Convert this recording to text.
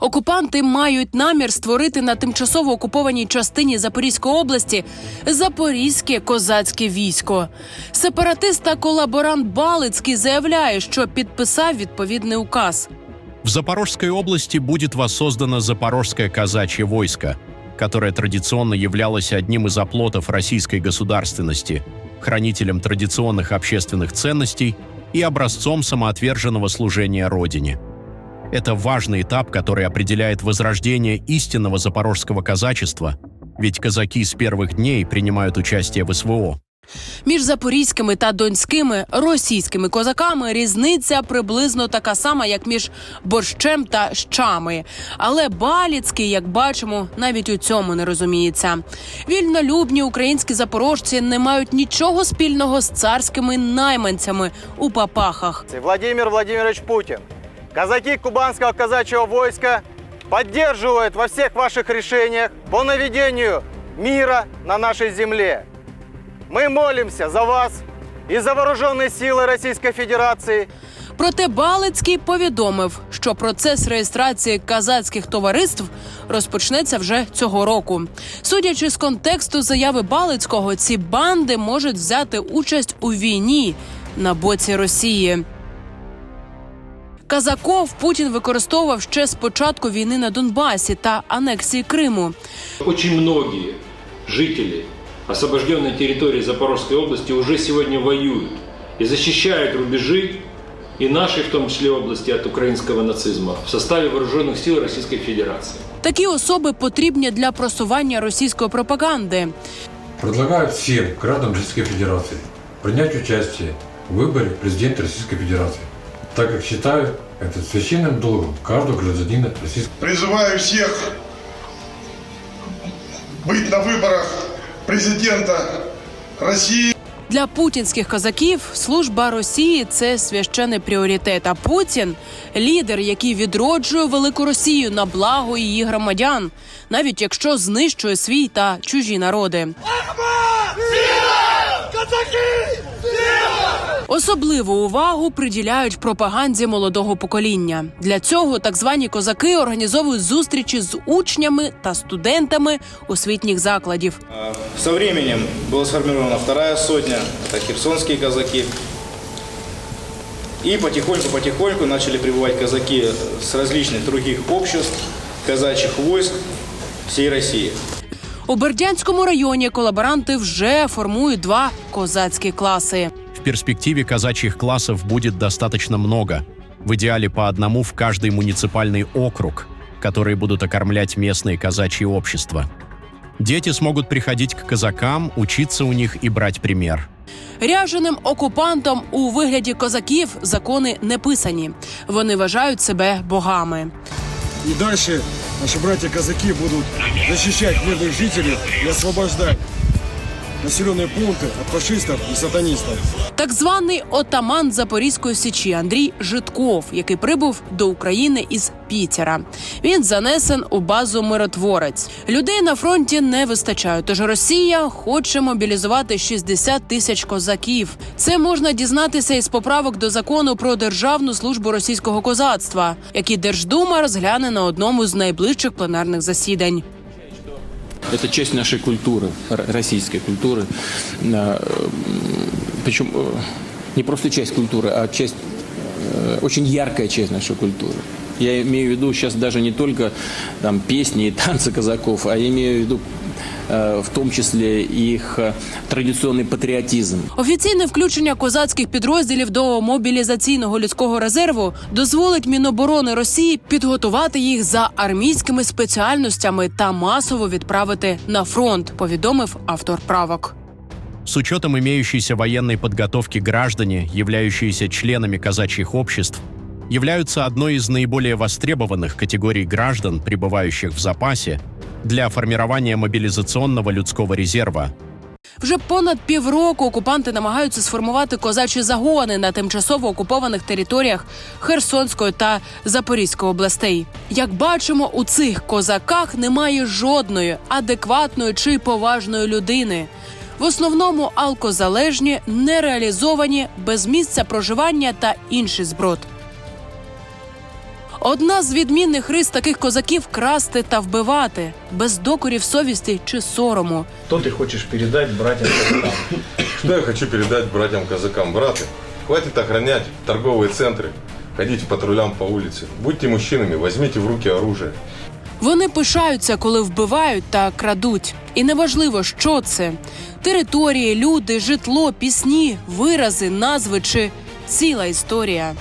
Окупанти мають намір створити на тимчасово окупованій частині Запорізької області Запорізьке козацьке військо. Сепаратист та колаборант Балицький заявляє, що підписав відповідний указ. В Запорожской области будет воссоздано Запорожское казачье войско, которое традиционно являлось одним из оплотов российской государственности, хранителем традиционных общественных ценностей и образцом самоотверженного служения Родине. Это важный этап, который определяет возрождение истинного запорожского казачества, ведь казаки с первых дней принимают участие в СВО. Між запорізькими та донськими російськими козаками різниця приблизно така сама, як між борщем та щами. Але Баліцький, як бачимо, навіть у цьому не розуміється. Вільнолюбні українські запорожці не мають нічого спільного з царськими найманцями у папахах. Владимир Владимирович Путин. Казаки кубанского казачьего войска поддерживают во всех ваших решениях по наведению мира на нашей земле. Мы молимся за вас и за вооруженные силы Российской Федерации, Проте Балицький повідомив, що процес реєстрації казацьких товариств розпочнеться вже цього року. Судячи з контексту заяви Балицького, ці банди можуть взяти участь у війні на боці Росії. Казаков Путін використовував ще з початку війни на Донбасі та анексії Криму. Очень многие жители освобожденной территории Запорожской области уже сегодня воюют и защищают рубежи и нашей, в том числе области, от украинского нацизма в составе вооруженных сил Российской Федерации. Такі особи потрібні для просування російської пропаганди. Предлагают всем гражданам Российской Федерации принять участие в выборе президента Российской Федерации, так как считают это священным долгом каждого гражданина Российской Призываю всех быть на выборах президента России. Для путінських козаків служба Росії це священний пріоритет. А Путін лідер, який відроджує велику Росію на благо її громадян, навіть якщо знищує свій та чужі народи. Особливу увагу приділяють пропаганді молодого покоління. Для цього так звані козаки організовують зустрічі з учнями та студентами освітніх закладів. Со временем была сформирована вторая сотня, это херсонские казаки. И потихоньку-потихоньку начали прибывать казаки с различных других обществ, казачьих войск всей России. У Бердянському районі колаборанти вже формують два козацькі класи. В перспективе казачьих классов будет достаточно много, в идеале по одному в каждый муниципальный округ, которые будут окормлять местные казачьи общества. Дети смогут приходить к казакам, учиться у них и брать пример. Ряженим окупантам у вигляді козаків закони не писані. Вони вважають себе богами. И дальше наши братья-казаки будут защищать мирных жителей и освобождать населенные пункты от фашистов и сатанистов. Так званий отаман Запорізької січі Андрій Житков, який прибув до України із Пітера. Він занесен у базу миротворець. Людей на фронті не вистачає. Тож Росія хоче мобілізувати 60 тисяч козаків. Це можна дізнатися із поправок до закону про державну службу російського козацтва, які Держдума розгляне на одному з найближчих пленарних засідань. Это часть нашей культуры, р- российской культуры. Э, Причем э, не просто часть культуры, а часть, э, очень яркая часть нашей культуры. Я имею в виду сейчас даже не только там, песни и танцы казаков, а я имею в виду э, в том числе их э, традиционный патриотизм. Офіційне включення козацьких підрозділів до мобілізаційного людського резерву дозволить Міноборони Росії підготувати їх за армійськими спеціальностями та масово відправити на фронт. Повідомив автор правок. С учетом имеющейся военной подготовки граждане, являющиеся членами казачьих обществ, являются одной из наиболее востребованных категорий граждан, пребывающих в запасе, для формирования мобилизационного людского резерва, Вже понад півроку окупанти намагаються сформувати козачі загони на тимчасово окупованих територіях Херсонської та Запорізької областей. Як бачимо, у цих козаках немає жодної адекватної чи поважної людини В основному алкозалежні, нереалізовані, без місця проживання та інший зброд. Одна з відмінних рис таких козаків красти та вбивати без докорів совісті чи сорому. Что ты хочешь передать братьям казакам? Что я хочу передать братьям-казакам? Браты, хватит охранять торговые центры, ходить по патрулям по улице. Будьте мужчинами, возьмите в руки оружие. Вони пишаються, коли вбивають та крадуть. І неважливо, що це: території, люди, житло, пісні, вирази, назви чи ціла історія.